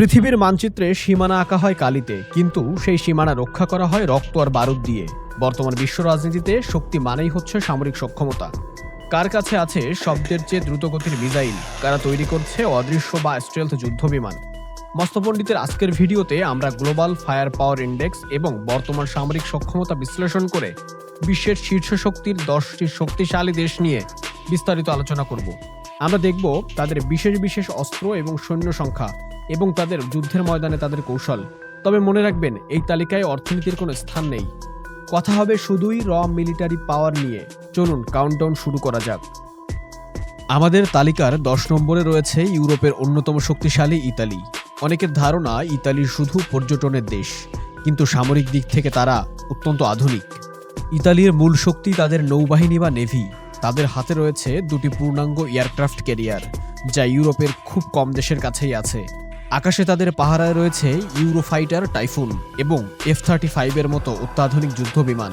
পৃথিবীর মানচিত্রে সীমানা আঁকা হয় কালিতে, কিন্তু সেই সীমানা রক্ষা করা হয় রক্ত আর বারুদ দিয়ে। বর্তমান বিশ্ব রাজনীতিতে শক্তি মানেই হচ্ছে সামরিক সক্ষমতা। কার কাছে আছে শব্দের চেয়ে দ্রুতগতির মিসাইল? কারা তৈরি করছে অদৃশ্য বা স্ট্রেলথ যুদ্ধ বিমান মস্তপণ্ডিতের আজকের ভিডিওতে আমরা গ্লোবাল ফায়ার পাওয়ার ইন্ডেক্স এবং বর্তমান সামরিক সক্ষমতা বিশ্লেষণ করে বিশ্বের শীর্ষ শক্তির দশটি শক্তিশালী দেশ নিয়ে বিস্তারিত আলোচনা করব। আমরা দেখব তাদের বিশেষ বিশেষ অস্ত্র এবং সৈন্য সংখ্যা এবং তাদের যুদ্ধের ময়দানে তাদের কৌশল। তবে মনে রাখবেন, এই তালিকায় অর্থনীতির কোনো স্থান নেই। কথা হবে শুধুই র মিলিটারি পাওয়ার নিয়ে। চলুন কাউন্টডাউন শুরু করা যাক। আমাদের তালিকার দশ নম্বরে রয়েছে ইউরোপের অন্যতম শক্তিশালী ইতালি। অনেকের ধারণা, ইতালি শুধু পর্যটনের দেশ, কিন্তু সামরিক দিক থেকে তারা অত্যন্ত আধুনিক। ইতালির মূল শক্তি তাদের নৌবাহিনী বা নেভি। তাদের হাতে রয়েছে দুটি পূর্ণাঙ্গ এয়ারক্রাফট ক্যারিয়ার, যা ইউরোপের খুব কম দেশের কাছেই আছে। আকাশে তাদের পাহারায় রয়েছে ইউরোফাইটার টাইফুন এবং এফ থার্টি ফাইভের মতো অত্যাধুনিক যুদ্ধ বিমান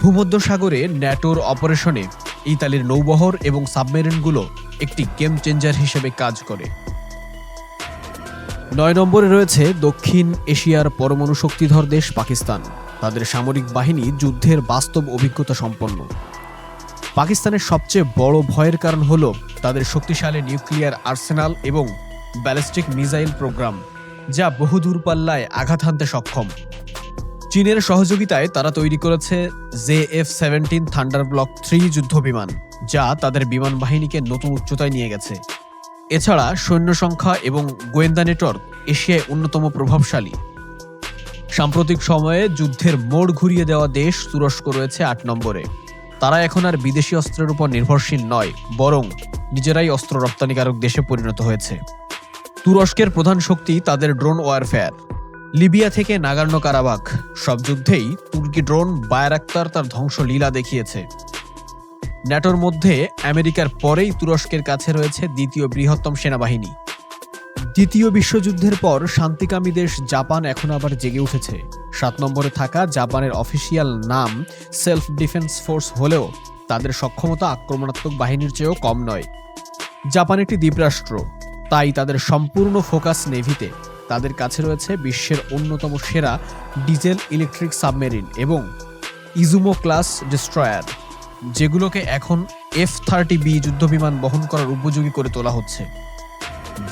ভূমধ্য সাগরে ন্যাটোর অপারেশনে ইতালির নৌবহর এবং সাবমেরিনগুলো একটি গেম চেঞ্জার হিসেবে কাজ করে। নয় নম্বরে রয়েছে দক্ষিণ এশিয়ার পরমাণু শক্তিধর দেশ পাকিস্তান। তাদের সামরিক বাহিনী যুদ্ধের বাস্তব অভিজ্ঞতা সম্পন্ন। পাকিস্তানের সবচেয়ে বড় ভয়ের কারণ হল তাদের শক্তিশালী নিউক্লিয়ার আর্সেনাল এবং ব্যালিস্টিক মিসাইল প্রোগ্রাম, যা বহু দূরপাল্লায় আঘাত হানতে সক্ষম। চীনের সহযোগিতায় তারা তৈরি করেছে J F seventeen thunder block three যুদ্ধ বিমান যা তাদের বিমান বাহিনীকে নতুন উচ্চতায় নিয়ে গেছে। এছাড়া সৈন্য সংখ্যা এবং গোয়েন্দা নেটওয়ার্ক এশিয়ায় অন্যতম প্রভাবশালী। সাম্প্রতিক সময়ে যুদ্ধের মোড় ঘুরিয়ে দেওয়া দেশ তুরস্ক রয়েছে আট নম্বরে। তারা এখন আর বিদেশি অস্ত্রের উপর নির্ভরশীল নয়, বরং নিজেরাই অস্ত্র রপ্তানিকারক দেশে পরিণত হয়েছে। তুরস্কের প্রধান শক্তি তাদের ড্রোন ওয়ারফেয়ার। লিবিয়া থেকে নাগার্নো কারাবাক সব যুদ্ধেই তুর্কি ড্রোন বায়ারাক্তার তার ধ্বংস লীলা দেখিয়েছে। ন্যাটোর মধ্যে আমেরিকার পরেই তুরস্কের কাছে রয়েছে দ্বিতীয় বৃহত্তম সেনাবাহিনী। দ্বিতীয় বিশ্বযুদ্ধের পর শান্তিকামী দেশ জাপান এখন আবার জেগে উঠেছে। সাত নম্বরে থাকা জাপানের অফিসিয়াল নাম সেলফ ডিফেন্স ফোর্স হলেও তাদের সক্ষমতা আক্রমণাত্মক বাহিনীর চেয়েও কম নয়। জাপান একটি দ্বীপরাষ্ট্র, তাই তাদের সম্পূর্ণ ফোকাস নেভিতে। তাদের কাছে রয়েছে বিশ্বের অন্যতম সেরা ডিজেল ইলেকট্রিক সাবমেরিন এবং ইজুমো ক্লাস ডিস্ট্রয়ার, যেগুলোকে এখন এফ থার্টি বি যুদ্ধবিমান বহন করার উপযোগী করে তোলা হচ্ছে।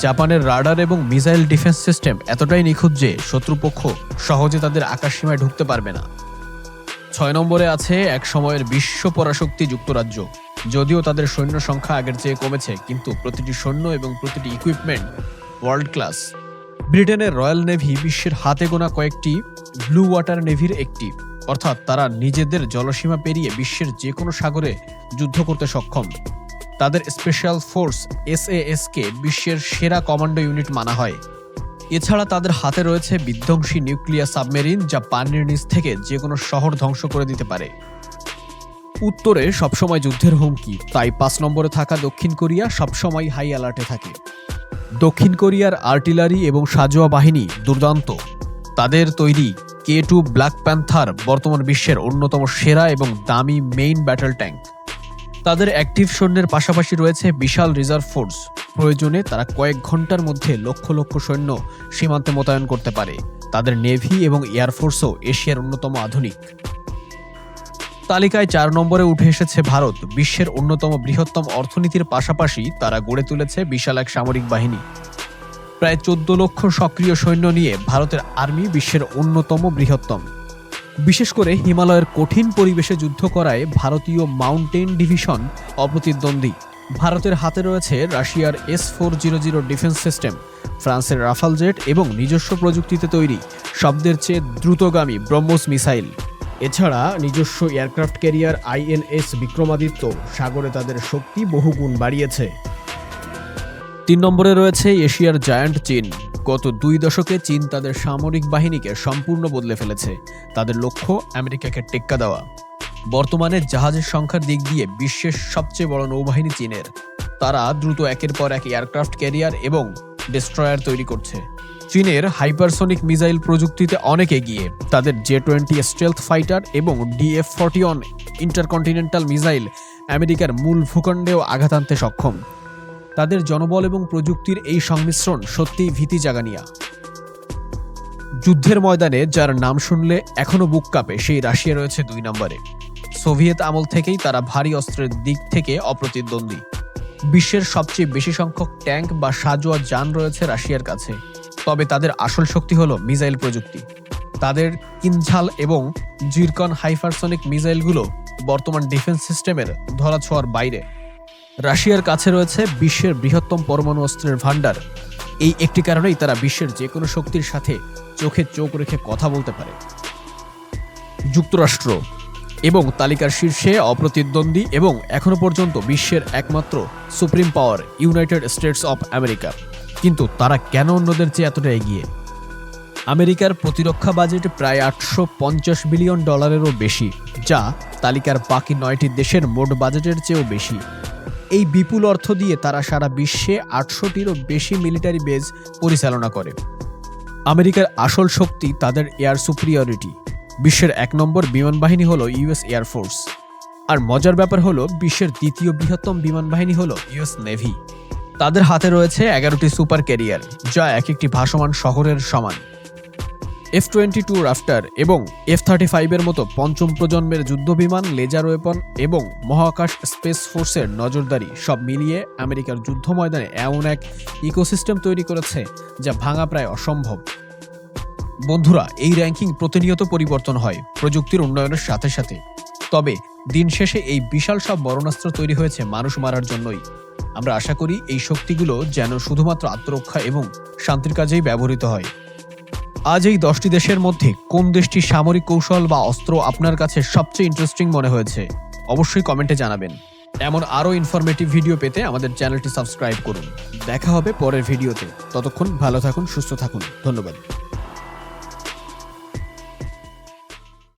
জাপানের রাডার এবং মিসাইল ডিফেন্স সিস্টেম এতটাই নিখুঁত যে শত্রুপক্ষ সহজে তাদের আকাশসীমায় ঢুকতে পারবে না। ছয় নম্বরে আছে এক সময়ের বিশ্ব পরাশক্তি যুক্তরাজ্য। যদিও তাদের সৈন্য সংখ্যা আগের চেয়ে কমেছে, কিন্তু প্রতিটি সৈন্য এবং প্রতিটি ইকুইপমেন্ট ওয়ার্ল্ড ক্লাস ব্রিটেনের রয়্যাল নেভি বিশ্বের হাতে গোনা কয়েকটি ব্লু ওয়াটার নেভির একটি। অর্থাৎ তারা নিজেদের জলসীমা পেরিয়ে বিশ্বের যে কোনো সাগরে যুদ্ধ করতে সক্ষম। তাদের স্পেশাল ফোর্স এসএএস কে বিশ্বের সেরা কমান্ডো ইউনিট মানা হয়। এছাড়া তাদের হাতে রয়েছে বিধ্বংসী নিউক্লিয়ার সাবমেরিন যা পানির নিচ থেকে যে কোনো শহর ধ্বংস করে দিতে পারে। উত্তরে সবসময় যুদ্ধের হুমকি, তাই পাঁচ নম্বরে থাকা দক্ষিণ কোরিয়া সবসময় হাই অ্যালার্টে থাকে। দক্ষিণ কোরিয়ার আর্টিলারি এবং সাজোয়া বাহিনী দুর্দান্ত। তাদের তৈরি কে টু ব্ল্যাক প্যান্থার বর্তমান বিশ্বের অন্যতম সেরা এবং দামি মেইন ব্যাটল ট্যাঙ্ক। তাদের অ্যাক্টিভ সৈন্যের পাশাপাশি রয়েছে বিশাল রিজার্ভ ফোর্স। প্রয়োজনে তারা কয়েক ঘণ্টার মধ্যে লক্ষ লক্ষ সৈন্য সীমান্তে মোতায়েন করতে পারে। তাদের নেভি এবং এয়ারফোর্সও এশিয়ার অন্যতম আধুনিক। তালিকায় চার নম্বরে উঠে এসেছে ভারত, বিশ্বের অন্যতম বৃহত্তম অর্থনীতির পাশাপাশি তারা গড়ে তুলেছে বিশাল এক সামরিক বাহিনী। প্রায় চোদ্দ লক্ষ সক্রিয় সৈন্য নিয়ে ভারতের আর্মি বিশ্বের অন্যতম বৃহত্তম। বিশেষ করে হিমালয়ের কঠিন পরিবেশে যুদ্ধ করায় ভারতীয় মাউন্টেন ডিভিশন অপ্রতিদ্বন্দ্বী। ভারতের হাতে রয়েছে রাশিয়ার S four zero zero defence system, ফ্রান্সের রাফাল জেট এবং নিজস্ব প্রযুক্তিতে তৈরি, শব্দের চেয়ে দ্রুতগামী ব্রহ্মোস মিসাইল। এছাড়া নিজস্ব এয়ারক্রাফট ক্যারিয়ার আইএনএস বিক্রমাদিত্য সাগরে তাদের শক্তি বহুগুণ বাড়িয়েছে। তিন নম্বরে রয়েছে এশিয়ার জায়ান্ট চীন গত দুই দশকে চীন তাদের সামরিক বাহিনীকে সম্পূর্ণ বদলে ফেলেছে। তাদের লক্ষ্য আমেরিকাকে টেক্কা দেওয়া। বর্তমানে জাহাজের সংখ্যার দিক দিয়ে বিশ্বের সবচেয়ে বড় নৌবাহিনী চীনের। তারা দ্রুত একের পর এক এয়ারক্রাফট ক্যারিয়ার এবং ডিস্ট্রয়ার তৈরি করছে। চীনের হাইপারসনিক মিসাইল প্রযুক্তিতে অনেক এগিয়ে। তাদের জে টোয়েন্টি স্টেলথ ফাইটার এবং DF forty one intercontinental missile আমেরিকার মূল ভূখণ্ডেও আঘাত আনতে সক্ষম। তাদের জনবল এবং প্রযুক্তির এই সংমিশ্রণ সত্যিই ভীতি জাগানিয়া। যুদ্ধের ময়দানে যার নাম শুনলে এখনও বুক কাঁপে, সেই রাশিয়া রয়েছে দুই নম্বরে। সোভিয়েত আমল থেকেই তারা ভারী অস্ত্রের দিক থেকে অপ্রতিদ্বন্দ্বী। বিশ্বের সবচেয়ে বেশি সংখ্যক ট্যাঙ্ক বা সাজোয়া যান রয়েছে রাশিয়ার কাছে। তবে তাদের আসল শক্তি হলো মিসাইল প্রযুক্তি। তাদের কিনঝাল এবং জিরকন হাইপারসনিক মিসাইলগুলো বর্তমান ডিফেন্স সিস্টেমের ধরাছোঁয়ার বাইরে। রাশিয়ার কাছে রয়েছে বিশ্বের বৃহত্তম পরমাণু অস্ত্রের ভাণ্ডার। এই একটি কারণেই তারা বিশ্বের যে কোনো শক্তির সাথে চোখে চোখ রেখে কথা বলতে পারে। যুক্তরাষ্ট্র এবং তালিকার শীর্ষে অপ্রতিদ্বন্দ্বী এবং এখনও পর্যন্ত বিশ্বের একমাত্র supreme power United States of America. কিন্তু তারা কেন অন্যদের চেয়ে এতটা এগিয়ে? আমেরিকার প্রতিরক্ষা বাজেট প্রায় আটশো পঞ্চাশ বিলিয়ন ডলারেরও বেশি, যা তালিকার বাকি নয়টি দেশের মোট বাজেটের চেয়েও বেশি। এই বিপুল অর্থ দিয়ে তারা সারা বিশ্বে আটশোটিরও বেশি মিলিটারি বেজ পরিচালনা করে। আমেরিকার আসল শক্তি তাদের এয়ার সুপ্রিয়রিটি বিশ্বের এক নম্বর বিমান বাহিনী হলো ইউএস এয়ারফোর্স আর মজার ব্যাপার হলো, বিশ্বের দ্বিতীয় বৃহত্তম বিমান বাহিনী হলো ইউএস নেভি তাদের হাতে রয়েছে এগারোটি সুপার ক্যারিয়ার যা এক একটি ভাসমান শহরের সমান। এফ টোয়েন্টি টু রাফটার এবং এফ থার্টি ফাইভের মতো পঞ্চম প্রজন্মের যুদ্ধবিমান লেজার ওয়েপন এবং মহাকাশ স্পেস ফোর্সের নজরদারি সব মিলিয়ে আমেরিকার যুদ্ধ ময়দানে এমন এক ইকোসিস্টেম তৈরি করেছে যা ভাঙা প্রায় অসম্ভব। বন্ধুরা, এই র্যাঙ্কিং প্রতিনিয়ত পরিবর্তন হয় প্রযুক্তির উন্নয়নের সাথে সাথে। তবে দিন শেষে এই বিশাল সব মরণাস্ত্র তৈরি হয়েছে মানুষ মারার জন্যই। আমরা আশা করি এই শক্তিগুলো যেন শুধুমাত্র আত্মরক্ষা এবং শান্তির কাজেই ব্যবহৃত হয়। আজ এই দশটি দেশের মধ্যে কোন দেশটি সামরিক কৌশল বা অস্ত্র আপনার কাছে সবচেয়ে ইন্টারেস্টিং মনে হয়েছে? অবশ্যই কমেন্টে জানাবেন। এমন আরও ইনফরমেটিভ ভিডিও পেতে আমাদের চ্যানেলটি সাবস্ক্রাইব করুন। দেখা হবে পরের ভিডিওতে ততক্ষণ ভালো থাকুন, সুস্থ থাকুন। ধন্যবাদ।